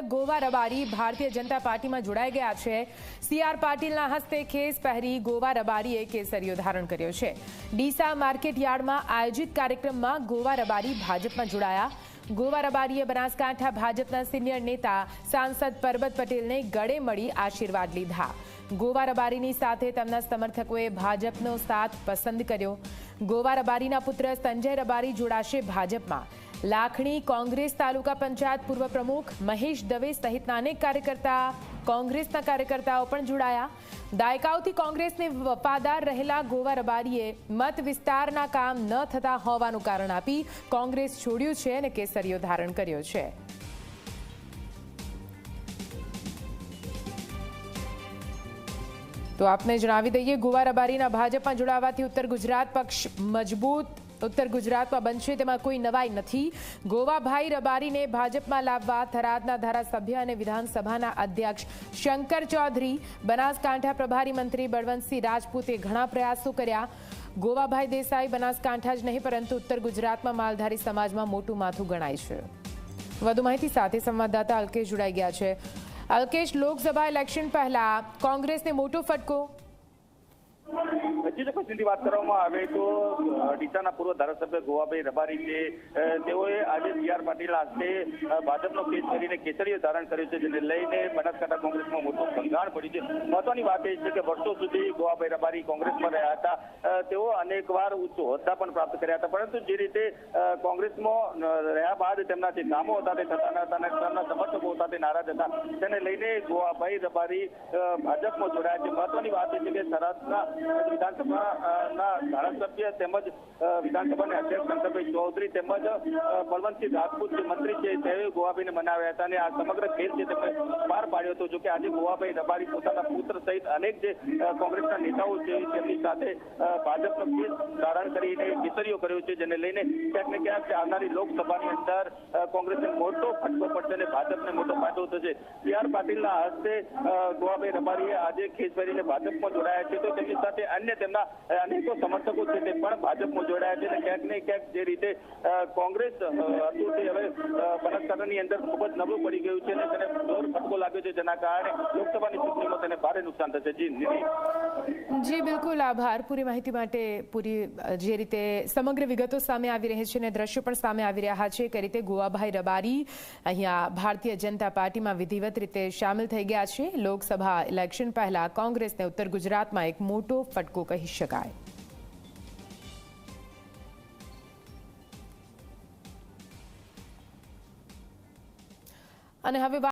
ગોવા રબારી ભારતીય જનતા પાર્ટીમાં જોડાઈ ગયા છે. સીઆર પાટીલના હસ્તે ખેસ પહેરી ગોવા રબારીએ કેસરીઓ ધારણ કર્યો છે. ડીસા માર્કેટ યાર્ડમાં આયોજિત કાર્યક્રમમાં ગોવા રબારી ભાજપમાં જોડાયા. ગોવા રબારીએ બનાસકાંઠા ભાજપના સિનિયર નેતા સાંસદ પરબત પટેલને ગળે મળી આશીર્વાદ લીધા. ગોવા રબારીની સાથે તેમના સમર્થકોએ ભાજપનો સાથ પસંદ કર્યો. ગોવા રબારીના પુત્ર સંજય રબારી જોડાશે ભાજપમાં. લાખણી કોંગ્રેસ તાલુકા પંચાયત પૂર્વ પ્રમુખ મહેશ દવે સહિતના અનેક કાર્યકર્તા કોંગ્રેસના કાર્યકર્તાઓ પણ જોડાયા. દાયકાઓથી કોંગ્રેસને વફાદાર રહેલા ગોવા રબારીએ મત વિસ્તારના કામ ન થતા હોવાનું કારણ આપી કોંગ્રેસ છોડ્યું છે અને કેસરીઓ ધારણ કર્યો છે. તો આપને જણાવી દઈએ, ગોવા રબારીના ભાજપમાં જોડાવાથી ઉત્તર ગુજરાત પક્ષ મજબૂત ઉત્તર ગુજરાતમાં બનશે, તેમાં કોઈ નવાઈ નથી. ગોવાભાઈ રબારીને ભાજપમાં લાવવા થરાદના ધારાસભ્ય અને વિધાનસભાના અધ્યક્ષ શંકર ચૌધરી, બનાસકાંઠા પ્રભારી મંત્રી બળવંતસિંહ રાજપૂતે ઘણા પ્રયાસો કર્યા. ગોવાભાઈ દેસાઈ બનાસકાંઠા જ નહીં, પરંતુ ઉત્તર ગુજરાતમાં માલધારી સમાજમાં મોટું માથું ગણાય છે. વધુ માહિતી સાથે સંવાદદાતા અલ્કેશ જોડાઈ ગયા છે. અલ્કેશ, લોકસભા ઇલેક્શન પહેલા કોંગ્રેસને મોટો ફટકો? હજી જો પછીની વાત કરવામાં આવે તો ડીસાના પૂર્વ ધારાસભ્ય ગોવાભાઈ રબારી છે તેઓએ આજે સી આર પાટીલ હાથે ભાજપનો કેસ કરીને કેસરીઓ ધારણ કર્યો છે, જેને લઈને બનાસકાંઠા કોંગ્રેસમાં મોટું ભંગાણ પડ્યું છે. મહત્વની વાત એ છે કે વર્ષો સુધી ગોવાભાઈ રબારી કોંગ્રેસમાં રહ્યા હતા. તેઓ અનેકવાર ઉચ્ચ હોદ્દા પણ પ્રાપ્ત કર્યા હતા, પરંતુ જે રીતે કોંગ્રેસમાં રહ્યા બાદ તેમના જે કામો હતા તે થતા ન હતા અને તેમના સમર્થકો હતા તે નારાજ હતા. તેને લઈને ગોવાભાઈ રબારી ભાજપમાં જોડાયા છે. મહત્વની વાત એ છે કે સરહદના વિધાનસભાના ધારાસભ્ય તેમજ વિધાનસભાના અધ્યક્ષ શંકરભાઈ ચૌધરી તેમજ બળવંતસિંહ રાજપૂત મંત્રી છે તેઓએ ગોવાભાઈને મનાવ્યા હતા અને આ સમગ્ર ખેલ છે તેમણે પાર પાડ્યો હતો જોકે આજે ગોવાભાઈ રબારી પોતાના પુત્ર સહિત અનેક જે કોંગ્રેસના નેતાઓ છે તેમની સાથે ભાજપનો કેસ ધારણ કરીને કેસરીઓ કર્યો છે, જેને લઈને ક્યાંક ને ક્યાંક આવનારી લોકસભાની અંદર કોંગ્રેસને મોટો ફટકો પડશે અને ભાજપને મોટો ફાયદો થશે. C R. પાટીલના હસ્તે ગોવાભાઈ રબારીએ આજે ખેસ ભરીને ભાજપમાં જોડાયા છે, તો તેમની સાથે અન્ય તેમના અ, અનેકો સમર્થકો છે તે પણ ભાજપમાં જોડાયા છે અને ક્યાંક ને ક્યાંક જે રીતે કોંગ્રેસ હતું તે હવે બનાસકાંઠાની અંદર ખૂબ જ નબળું પડી ગયું છે અને તેને જોર ફટકો લાગ્યો છે જેના કારણે લોકસભાની ચૂંટણીમાં તેને ભારે નુકસાન થશે. જી નિધિ. જી બિલકુલ. આભાર. પૂરી માહિતી માટે પૂરી જે રીતે સમગ્ર વિગતો સામે આવી રહી છે અને દ્રશ્યો પણ સામે આવી રહ્યા છે કે રીતે ગોવાભાઈ રબારી અહીંયા ભારતીય જનતા પાર્ટીમાં વિધિવત રીતે સામેલ થઈ ગયા છે. લોકસભા ઇલેક્શન પહેલા કોંગ્રેસને ઉત્તર ગુજરાતમાં એક મોટો ફટકો કહી શકાય અને હવે વાત